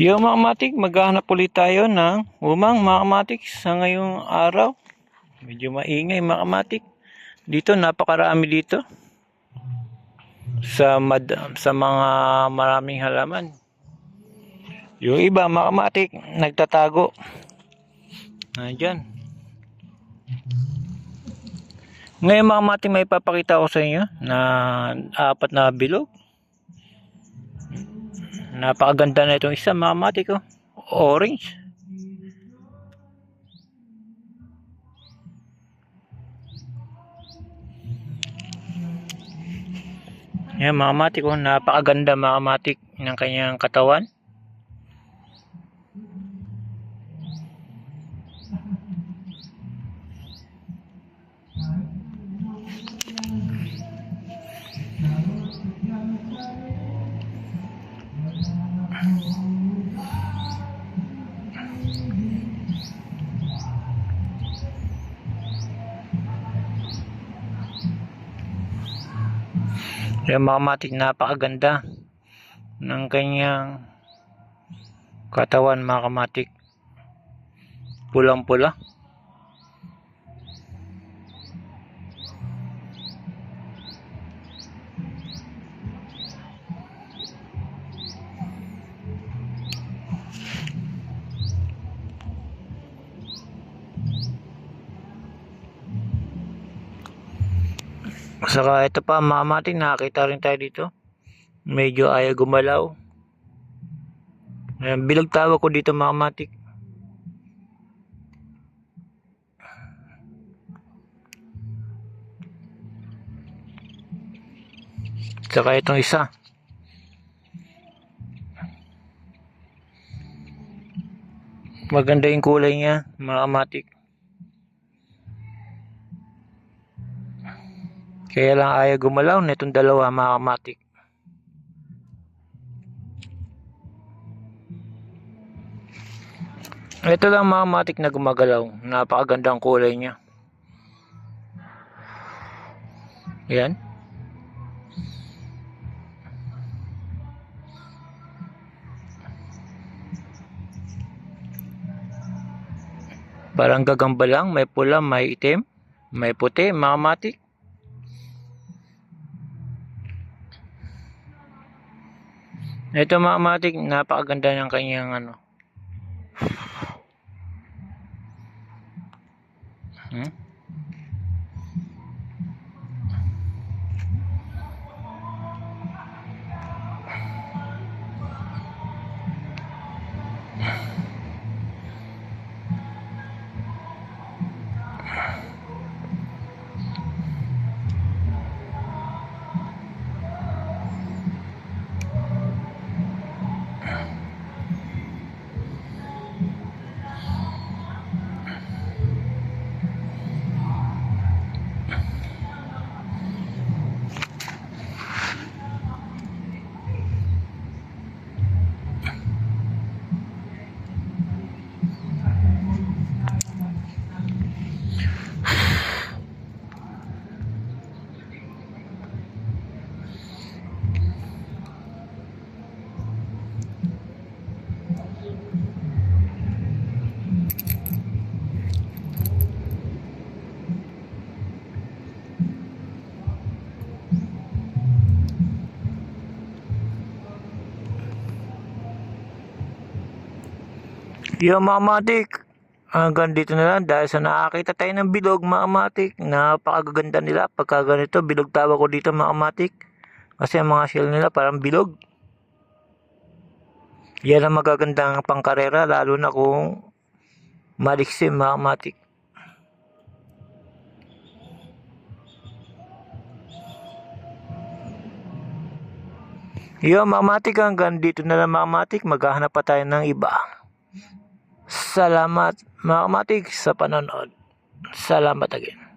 Yo mga kamatik, maghahanap ulit tayo ng umang mga kamatik sa ngayong araw. Medyo maingay mga kamatik. Dito napakarami dito. Sa mad sa mga maraming halaman. Yung iba mga kamatik nagtatago. Nandyan. Ngayon mga kamatik may papakita ko sa inyo na apat na bilog. Napakaganda na itong isa, mga mati ko. Orange. Yan, mga mati ko. Napakaganda, mga matik ng kanyang katawan. Yan, mga matik, napakaganda ng kanyang katawan, mga kamatik. Pulang-pula. Saka ito pa mga matik, nakakita rin tayo dito. Medyo ayaw gumalaw. Ayan, bilog tawa ko dito mga. Saka itong isa. Maganda yung kulay niya, mga matik. Kaya lang ayaw gumalaw na itong dalawa mga. Ito lang mga kamatik na gumagalaw. Napakagandang kulay niya. Yan. Parang gagamba lang. May pula, may itim, may puti, mga kamatik. Ito mga matik, napakaganda ng kanyang ano. Hmm? Yo mga matik, hanggang dito na lang dahil sa nakakita tayo ng bilog mga matik. Napakaganda nila pagka ganito, bilog tawa ko dito mga matik. Kasi ang mga shell nila parang bilog. Yan ang magagandang pangkarera lalo na kung maliksim mga matik. Yo mga matik hanggang dito na lang mga matik, maghahanap pa tayo ng iba. Salamat mga kamatik sa panonood. Salamat again.